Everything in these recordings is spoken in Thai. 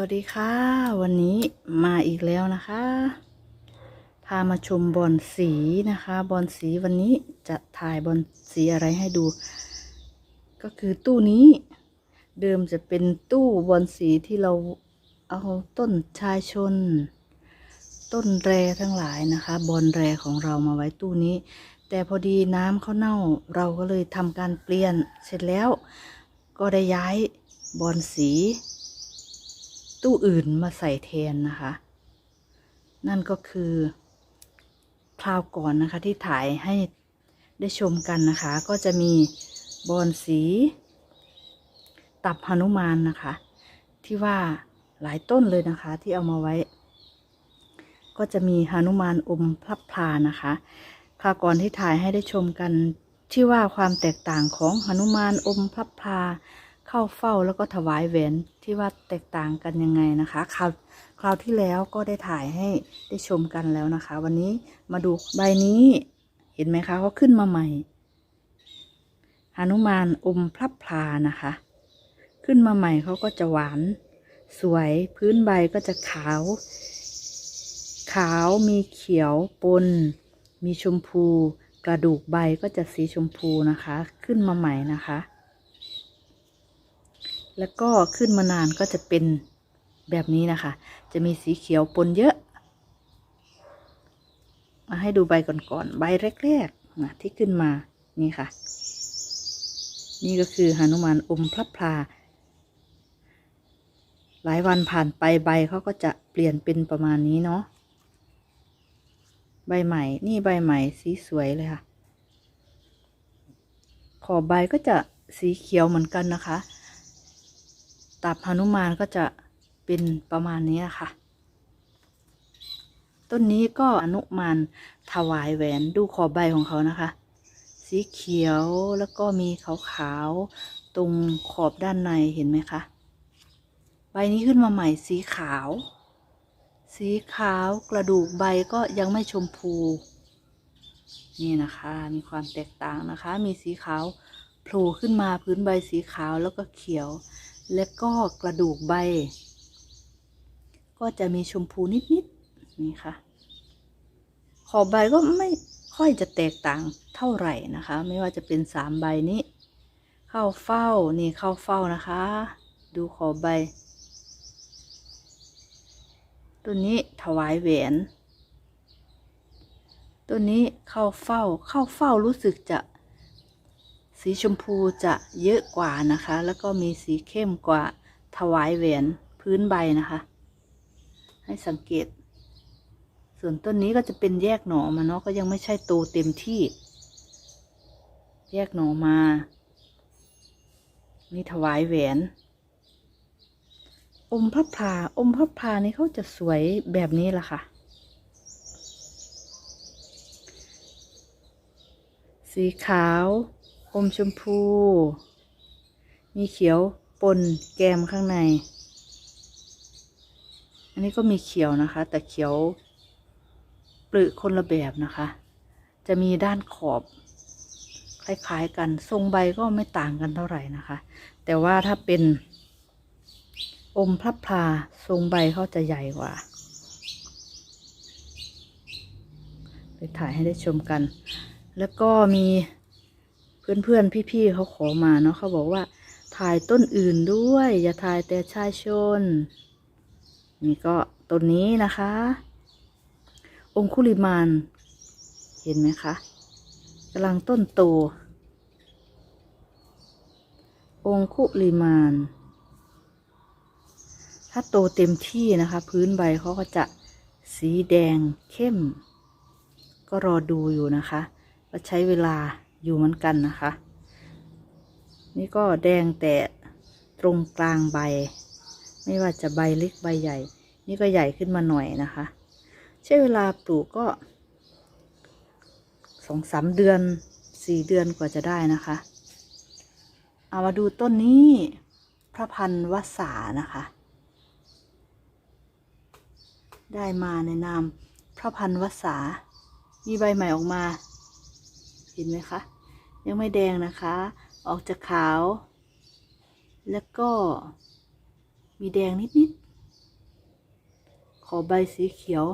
วัสดีค่ะ วันนี้มาอีกแล้วนะคะ พามาชมบอลสีนะคะบอลสีวันนี้จะถ่ายบอลสีอะไรให้ดู ก็คือตู้นี้ เดิมจะเป็นตู้บอลสีที่เราเอาต้นชายชน ต้นแรทั้งหลายนะคะ บอลแรของเรามาไว้ตู้นี้ แต่พอดีน้ำเขาเน่าเราก็เลยทำการเปลี่ยนเสร็จแล้ว ก็ได้ย้ายบอลสี ตู้อื่นมาใส่แทนนะคะ นั่นก็คือ คราวก่อนนะคะที่ถ่ายให้ได้ชมกันนะคะ ก็จะมีบอลสี ตับหนุมานนะคะ ที่ว่าหลายต้นเลยนะคะ ที่เอามาไว้ ก็จะมีหนุมานอมพลับพลานะคะคราวก่อนที่ถ่ายให้ได้ชมกันที่ว่าความแตกต่างของหนุมานอมพลับพลา เข้าเฝ้าแล้วก็ถวายแหวนที่ว่าแตกต่างกันยังไงนะคะคราวคราวที่แล้วก็ได้ถ่ายให้ได้ชมกันแล้วนะคะ วันนี้มาดูใบนี้เห็นไหมคะเขาขึ้นมาใหม่หนุมานอมพลับพลานะคะ ขึ้นมาใหม่เขาก็จะหวาน สวยพื้นใบก็จะขาว ขาวมีเขียวปน มีชมพู กระดูกใบก็จะสีชมพูนะคะ ขึ้นมาใหม่นะคะ แล้วก็ขึ้นมานานก็จะเป็นแบบนี้นะคะ จะมีสีเขียวปนเยอะ มาให้ดูใบก่อนๆ ใบแรกๆนะที่ขึ้นมา นี่ค่ะ นี่ก็คือหนุมานอมพระพลา หลายวันผ่านไปใบเขาก็จะเปลี่ยนเป็นประมาณนี้เนาะ ใบใหม่ นี่ใบใหม่สีสวยเลยค่ะ ขอบใบก็จะสีเขียวเหมือนกันนะคะ ตับหนุมานก็จะเป็นประมาณนี้ค่ะ ต้นนี้ก็อนุมานถวายแหวนดูขอบใบของเขานะคะ สีเขียวแล้วก็มีขาวๆตรงขอบด้านในเห็นไหมคะ ใบนี้ขึ้นมาใหม่สีขาว สีขาวกระดูกใบก็ยังไม่ชมพู นี่นะคะมีความแตกต่างนะคะ มีสีขาวโผล่ขึ้นมาพื้นใบสีขาวแล้วก็เขียว และก็กระดูกใบ ก็จะมีชมพูนิดๆนี่ค่ะ ขอบใบก็ไม่ค่อยจะแตกต่างเท่าไหร่นะคะ ไม่ว่าจะเป็นสามใบนี้ เข้าเฝ้านี่เข้าเฝ้านะคะ ดูขอบใบ ตัวนี้ถวายแหวนตัวนี้เข้าเฝ้าเข้าเฝ้ารู้สึกจะ สีชมพูจะเยอะกว่านะคะ แล้วก็มีสีเข้มกว่าถวายแหวนพื้นใบนะคะ ให้สังเกต ส่วนต้นนี้ก็จะเป็นแยกหน่อมาเนาะก็ยังไม่ใช่โตเต็มที่ แยกหน่อมานี่ถวายแหวน อมพระพาอมพระพานี่เขาจะสวยแบบนี้ล่ะค่ะสีขาว อมชมพู มีเขียวปนแกมข้างใน อันนี้ก็มีเขียวนะคะ แต่เขียวปลือคนละแบบนะคะ จะมีด้านขอบ คล้ายๆกัน ทรงใบก็ไม่ต่างกันเท่าไหร่นะคะ แต่ว่าถ้าเป็น อมพระพลาทรงใบเขาจะใหญ่กว่าไปถ่ายให้ได้ชมกัน แล้วก็มี เพื่อนๆพี่ๆเขาขอมาเนาะเขาบอกว่า ถ่ายต้นอื่นด้วย อย่าถ่ายแต่ชายชน นี่ก็ต้นนี้นะคะ องคุลิมานเห็นไหมคะกำลังต้นโต องคุลิมาน ถ้าโตเต็มที่นะคะ พื้นใบเขาก็จะสีแดงเข้ม ก็รอดูอยู่นะคะ ก็ใช้เวลา อยู่เหมือนกันนะคะ นี่ก็แดงแต่ตรงกลางใบ ไม่ว่าจะใบเล็กใบใหญ่ นี่ก็ใหญ่ขึ้นมาหน่อยนะคะ ใช้เวลาปลูกก็สองสามเดือนสี่เดือนกว่าจะได้นะคะ เอามาดูต้นนี้พระพันวสานะคะ ได้มาในนามพระพันวสามีใบใหม่ออกมา เห็นไหมคะ ยังไม่แดงนะคะ ออกจากขาว แล้วก็มีแดงนิดๆ ขอใบสีเขียว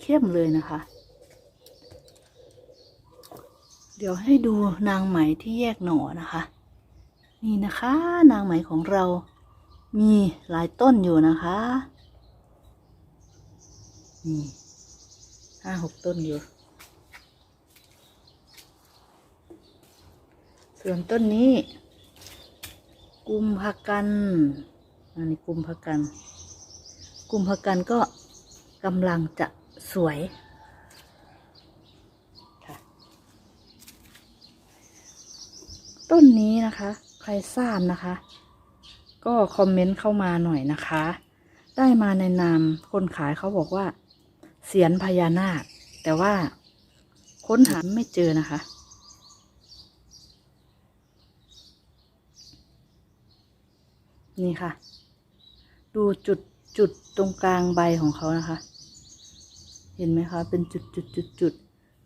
เข้มเลยนะคะ เดี๋ยวให้ดูนางไหมที่แยกหน่อนะคะ นี่นะคะนางไหมของเรามีหลายต้นอยู่นะคะ นี่ห้าหกต้นอยู่ ส่วนต้นนี้ กุมภกันอันนี้กุมภกัน กุมภกันก็กำลังจะสวยต้นนี้นะคะ ใครทราบนะคะ ก็คอมเมนต์เข้ามาหน่อยนะคะ ได้มาในนามคนขายเขาบอกว่า เสียนพญานาค แต่ว่าค้นหาไม่เจอนะคะ นี่ค่ะ ดูจุดจุดตรงกลางใบของเขานะคะ เห็นไหมคะ เป็นจุดจุดจุดจุด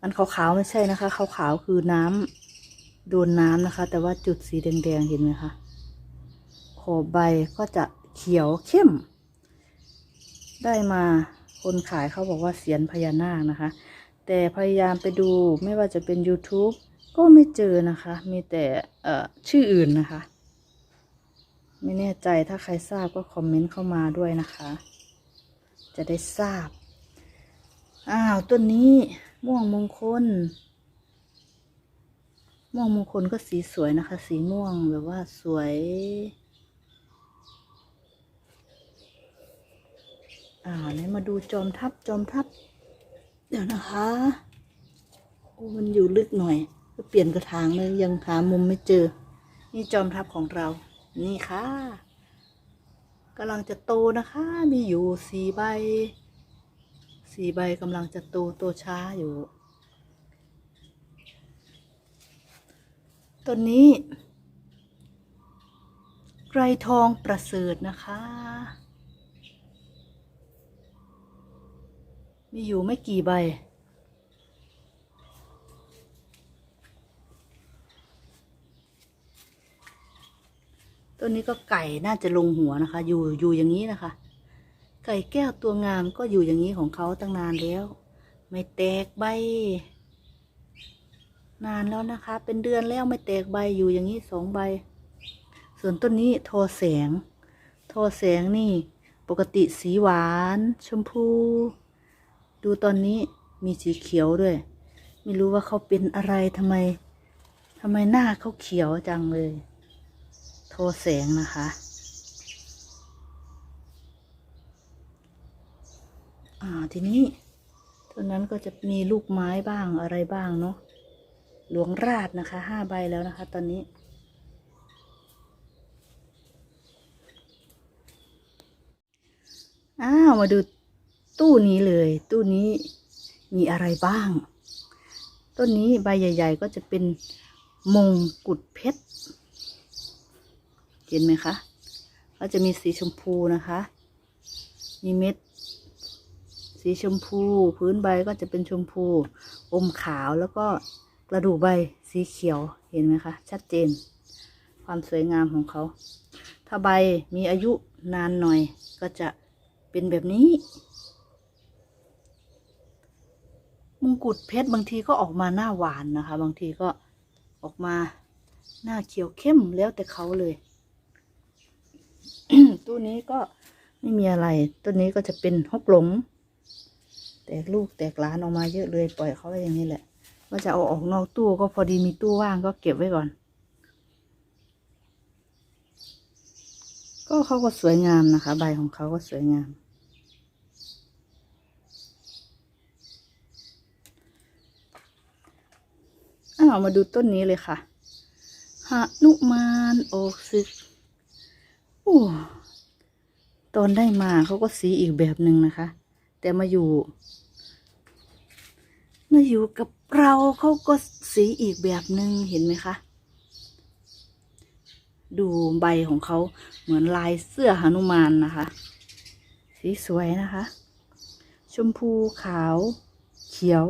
อันขาวๆไม่ใช่นะคะขาวๆคือน้ำโดนน้ำนะคะ แต่ว่าจุดสีแดงๆเห็นไหมคะขอบใบก็จะเขียวเข้ม ได้มาคนขายเขาบอกว่าเสียนพญานาคนะคะ แต่พยายามไปดูไม่ว่าจะเป็น YouTube ก็ไม่เจอนะคะ มีแต่ชื่ออื่นนะคะ ไม่แน่ใจถ้าใครทราบก็คอมเมนต์เข้ามาด้วยนะคะ จะได้ทราบ อ้าวต้นนี้ม่วงมงคล ม่วงมงคลก็สีสวยนะคะ สีม่วงแบบว่าสวย อ่าไหนมาดูจอมทัพจอมทัพเดี๋ยวนะคะโอ้มันอยู่ลึกหน่อย ก็เปลี่ยนกระถางเลยยังหามุมไม่เจอ นี่จอมทัพของเรา นี่ค่ะกำลังจะโตนะคะ มีอยู่สี่ใบสี่ใบกำลังจะโตโตช้าอยู่ ต้นนี้ไกรทองประเสริฐนะคะ มีอยู่ไม่กี่ใบ ต้นนี้ก็ไก่น่าจะลงหัวนะคะ อยู่อยู่อย่างนี้นะคะ ไก่แก้วตัวงามก็อยู่อย่างนี้ของเขาตั้งนานแล้ว ไม่แตกใบ นานแล้วนะคะ เป็นเดือนแล้วไม่แตกใบอยู่อย่างนี้สองใบ ส่วนต้นนี้โทอแสง โทอแสงนี่ปกติสีหวาน ชมพู ดูตอนนี้มีสีเขียวด้วย ไม่รู้ว่าเขาเป็นอะไรทำไมทำไมหน้าเขาเขียวจังเลย โทแสงนะคะ อ่าทีนี้ตัวนั้นก็จะมีลูกไม้บ้างอะไรบ้างเนาะหลวงราดนะคะห้าใบแล้วนะคะ ตอนนี้ อ้าว มาดูตู้นี้เลย ตู้นี้มีอะไรบ้าง ต้นนี้ใบใหญ่ ๆ ก็จะเป็นมงกุฎเพชร เห็นไหมคะก็จะมีสีชมพูนะคะ มีเม็ด สีชมพู พื้นใบก็จะเป็นชมพู อมขาวแล้วก็กระดูกใบสีเขียวเห็นไหมคะ ชัดเจน ความสวยงามของเขา ถ้าใบมีอายุนานหน่อยก็จะเป็นแบบนี้ มงกุฎเพชรบางทีก็ออกมาหน้าหวานนะคะ บางทีก็ออกมาหน้าเขียวเข้มแล้วแต่เขาเลย ตู้นี้ก็ไม่มีอะไร ต้นนี้ก็จะเป็นฮกหลง แตกลูกแตกหลานออกมาเยอะเลยปล่อยเขาไว้อย่างนี้แหละ ว่าจะเอาออกนอกตู้ก็พอดีมีตู้ว่างก็เก็บไว้ก่อน ก็เขาก็สวยงามนะคะ ใบของเขาก็สวยงามอ้าวมาดูต้นนี้เลยค่ะหนุมานออกศึก โอ้ตอนได้มาเขาก็สีอีกแบบหนึ่งนะคะ แต่มาอยู่ มาอยู่กับเราเขาก็สีอีกแบบหนึ่งเห็นไหมคะ ดูใบของเขาเหมือนลายเสื้อหนุมานนะคะ สีสวยนะคะ ชมพูขาว เขียว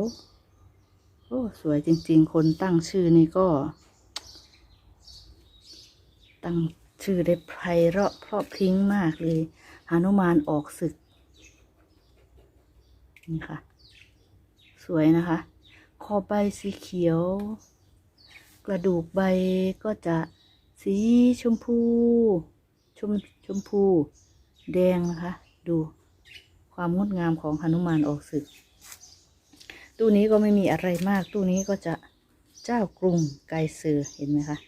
โอ้สวยจริง ๆ คนตั้งชื่อนี่ก็ ตั้ง ชื่อได้ไพเราะเพราะพริ้งมากเลยหานุมานออกศึก นี่ค่ะ สวยนะคะขอบใบสีเขียว กระดูกใบก็จะสีชมพู ชมชมพู แดงนะคะ ดูความงดงามของหนุมานออกศึก ตู้นี้ก็ไม่มีอะไรมาก ตู้นี้ก็จะเจ้ากรุงไกรเสือเห็นไหมคะ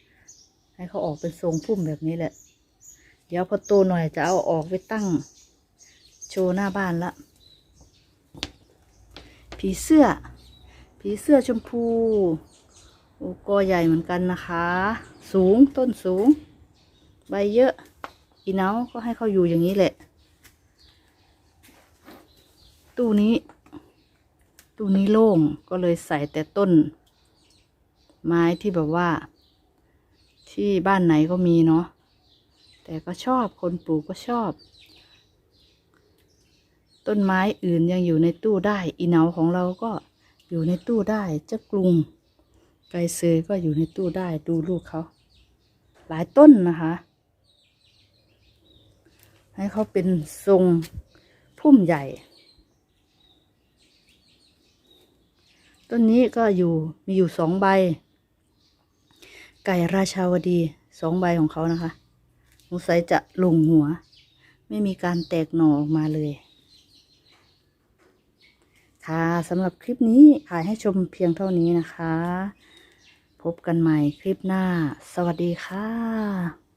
ให้เขาออกเป็นทรงพุ่มแบบนี้แหละ เดี๋ยวพอโตหน่อยจะเอาออกไปตั้ง โชว์หน้าบ้านละ ผีเสื้อ ผีเสื้อชมพูโอ้กอใหญ่เหมือนกันนะคะ สูงต้นสูง ใบเยอะ อีเนาก็ให้เขาอยู่อย่างนี้แหละ ตู้นี้ ตู้นี้โล่งก็เลยใส่แต่ต้น ไม้ที่แบบว่า ที่บ้านไหนก็มีเนาะแต่ก็ชอบคนปลูกก็ชอบ ต้นไม้อื่นยังอยู่ในตู้ได้อีเหนาของเราก็อยู่ในตู้ได้เจ้ากรุง ไกเซยก็อยู่ในตู้ได้ดูลูกเขาหลายต้นนะคะ ให้เขาเป็นทรงพุ่มใหญ่ ต้นนี้ก็อยู่มีอยู่สองใบ ไก่ราชาวดีสองใบของเขานะคะสงสัยจะลงหัว ไม่มีการแตกหน่อออกมาเลย ค่ะสำหรับคลิปนี้ถ่ายให้ชมเพียงเท่านี้นะคะ พบกันใหม่คลิปหน้า สวัสดีค่ะ